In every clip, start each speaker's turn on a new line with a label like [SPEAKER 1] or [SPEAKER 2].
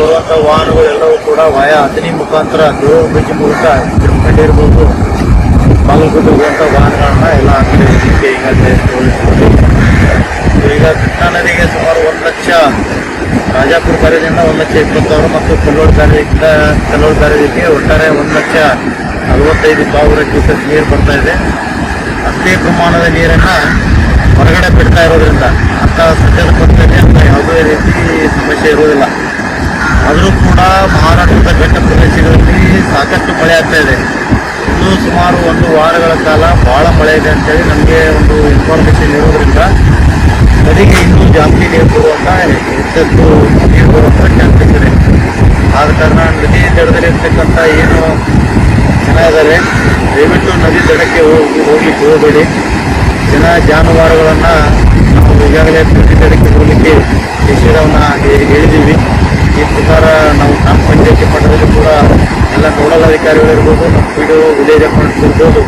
[SPEAKER 1] ಬರುವಂತ ವಾಹನಗಳೆಲ್ಲವೂ ಕೂಡ ವಾಯ ಹದಿನಿ ಮುಖಾಂತರ ದೇವ ಬ್ರಿಡ್ಜ್ ಮೂಲಕ ತಿರುಪತಿ ಇರ್ಬೋದು ಬಾಗಲಕೋಟೆ ಹೋಗುವಂತ ವಾಹನಗಳನ್ನ ಎಲ್ಲ ಹಾಕಿದೆ ಈಗ ಕೃಷ್ಣಾ ನದಿಗೆ ಸುಮಾರು ಒಂದು ಲಕ್ಷ, ರಾಜಾಪುರ ಬ್ಯಾರೇಜಿಂದ ಒಂದು ಲಕ್ಷ ಇಪ್ಪತ್ತು ಸಾವಿರ ಮತ್ತು ಕಲ್ಲೋಡ್ ಬ್ಯಾರೇಜಿಂದ ಕಲ್ಲೋಡ್ ಬ್ಯಾರೇಜಿಗೆ ಒಟ್ಟಾರೆ ಒಂದು ಲಕ್ಷ ನಲವತ್ತೈದು ಸಾವಿರ ಕ್ಯೂಸೆಕ್ ನೀರು ಬರ್ತಾ ಇದೆ. ಅಷ್ಟೇ ಪ್ರಮಾಣದ ನೀರನ್ನ ಹೊರಗಡೆ ಬಿಡ್ತಾ ಇರೋದ್ರಿಂದ ಅಂತ ಸದ್ಯದ ಪರಿಸ್ಥಿತಿ ಅಂತ ಯಾವುದೇ ರೀತಿ ಸಮಸ್ಯೆ ಇರುವುದಿಲ್ಲ. ಆದರೂ ಕೂಡ ಮಹಾರಾಷ್ಟ್ರದ ಘಟ್ಟ ಪ್ರದೇಶಗಳಲ್ಲಿ ಸಾಕಷ್ಟು ಮಳೆ ಆಗ್ತಾ ಇದೆ. ಇನ್ನೂ ಸುಮಾರು ಒಂದು ವಾರಗಳ ಕಾಲ ಭಾಳ ಮಳೆ ಇದೆ ಅಂತೇಳಿ ನಮಗೆ ಒಂದು ಇನ್ಫಾರ್ಮೇಷನ್ ಇರೋದ್ರಿಂದ ನದಿಗೆ ಇನ್ನೂ ಜಾಸ್ತಿ ನೀರು ಬರುವಂತ ಹೆಚ್ಚೆತ್ತು ನೀರು ಬರುವಂತ ಚಾನ್ಸಸ್ ಇದೆ. ಆದ ಕಾರಣ ನದಿ ದಡದಲ್ಲಿರ್ತಕ್ಕಂಥ ಏನು ಜನ ಇದ್ದಾರೆ ದಯವಿಟ್ಟು ನದಿ ದಡಕ್ಕೆ ಹೋಗಿ ಹೋಗ್ಲಿಕ್ಕೆ ಹೋಗಬೇಡಿ. ಜನ ಜಾನುವಾರುಗಳನ್ನು ನಾವು ಈಗಾಗಲೇ ನದಿ ದಡಕ್ಕೆ ಹೋಗಲಿಕ್ಕೆ ನಿಷೇಧವನ್ನು ಹೇ- ಪ್ರಕಾರ ನಾವು ನಮ್ಮ ಪಂಚಾಯತಿ ಮಟ್ಟದಲ್ಲಿ ಕೂಡ ಎಲ್ಲ ನೋಡಲ್ ಅಧಿಕಾರಿಗಳಿರ್ಬೋದು ನಮ್ಮ ಪಿ ಡಿ ವಿಲೇಜ್ ಅಕೌಂಟ್ಸ್ ಇರ್ಬೋದು,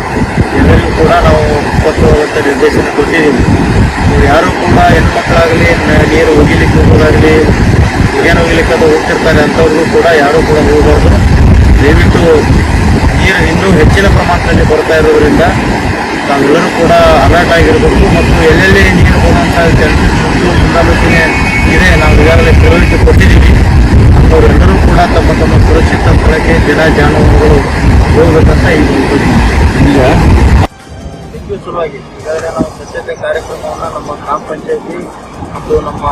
[SPEAKER 1] ಎಲ್ಲರಿಗೂ ಕೂಡ ನಾವು ಸ್ಪಷ್ಟವಾದಂಥ ನಿರ್ದೇಶನ ಕೊಟ್ಟಿದ್ದೀವಿ. ಯಾರು ಕೂಡ ಹೆಣ್ಮಕ್ಳಾಗಲಿ ನೀರು ಒಗಿಲಿಕ್ಕೆ ಹೋಗೋದಾಗಲಿ ಏನು ಒಗಿಲಿಕ್ಕೆ ಅದು ಹೋಗ್ತಿರ್ತಾರೆ ಅಂಥವ್ರಿಗೂ ಕೂಡ ಯಾರೂ ಕೂಡ ಹೋಗಬಾರ್ದು. ದಯವಿಟ್ಟು ನೀರು ಇನ್ನೂ ಹೆಚ್ಚಿನ ಪ್ರಮಾಣದಲ್ಲಿ ಬರ್ತಾ ಇರೋದ್ರಿಂದ ತಾವೆಲ್ಲರೂ ಕೂಡ ಅಲರ್ಟ್ ಆಗಿರಬೇಕು ಮತ್ತು ಎಲ್ಲೆಲ್ಲಿ ನೀರು ಹೋಗುವಂಥ ಮತ್ತು ಮುನ್ನೆಚ್ಚರಿಕೆ ಇದೆ ನಾವು ಈಗಾಗಲೇ ತಿಳುವಳಿಕೆ ಕೊಟ್ಟಿದ್ದೀವಿ. ಅಂಥವರೆಲ್ಲರೂ ಕೂಡ ತಮ್ಮ ತಮ್ಮ ಸುರಕ್ಷಿತ ಸ್ಥಳಕ್ಕೆ ಜನ ಜಾನುವಾರುಗಳು ಹೋಗಬೇಕಂತ ಈಗ ಸಲುವಾಗಿ ಈಗಾಗಲೇ ನಾವು ಸ್ವಚ್ಛತೆ ಕಾರ್ಯಕ್ರಮವನ್ನು ನಮ್ಮ ಗ್ರಾಮ ಪಂಚಾಯತಿ ಮತ್ತು ನಮ್ಮ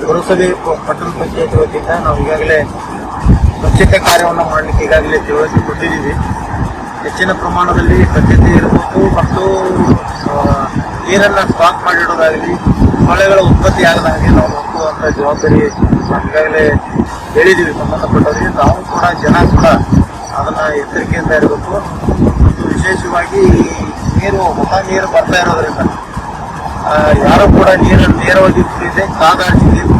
[SPEAKER 1] ಪುರಸಭೆ ಪಟ್ಟಣ ಪಂಚಾಯತಿ ವತಿಯಿಂದ ನಾವು ಈಗಾಗಲೇ ಸ್ವಚ್ಛತೆ ಕಾರ್ಯವನ್ನು ಮಾಡಲಿಕ್ಕೆ ಈಗಾಗಲೇ ತಿಳುವಳಿಕೆ ಕೊಟ್ಟಿದ್ದೀವಿ. ಹೆಚ್ಚಿನ ಪ್ರಮಾಣದಲ್ಲಿ ಸ್ವಚ್ಛತೆ ಇರಬೇಕು ಮತ್ತು ನೀರನ್ನು ಸ್ಟಾಕ್ ಮಾಡಿಡೋದಾಗಲಿ ಸೊಳ್ಳೆಗಳ ಉತ್ಪತ್ತಿ ಆಗದಾಗಲಿ ನಾವು ನೋಡುವಂಥ ಜವಾಬ್ದಾರಿ ಈಗಾಗಲೇ ಹೇಳಿದ್ದೀವಿ, ಸಂಬಂಧಪಟ್ಟವರಿಗೆ. ನಾವು ಕೂಡ, ಜನ ಕೂಡ ಅದನ್ನು ಎಚ್ಚರಿಕೆಯಿಂದ ಇರಬೇಕು. ಮತ್ತು ವಿಶೇಷವಾಗಿ ನೀರು, ಹೊಸ ನೀರು ಬರ್ತಾ ಇರೋದ್ರಿಂದ ಯಾರು ಕೂಡ ನೀರನ್ನು ನೇರವಾಗಿ ಕುಡಿದೆ ಕಾದಾಡಿಸಿ ನೀರು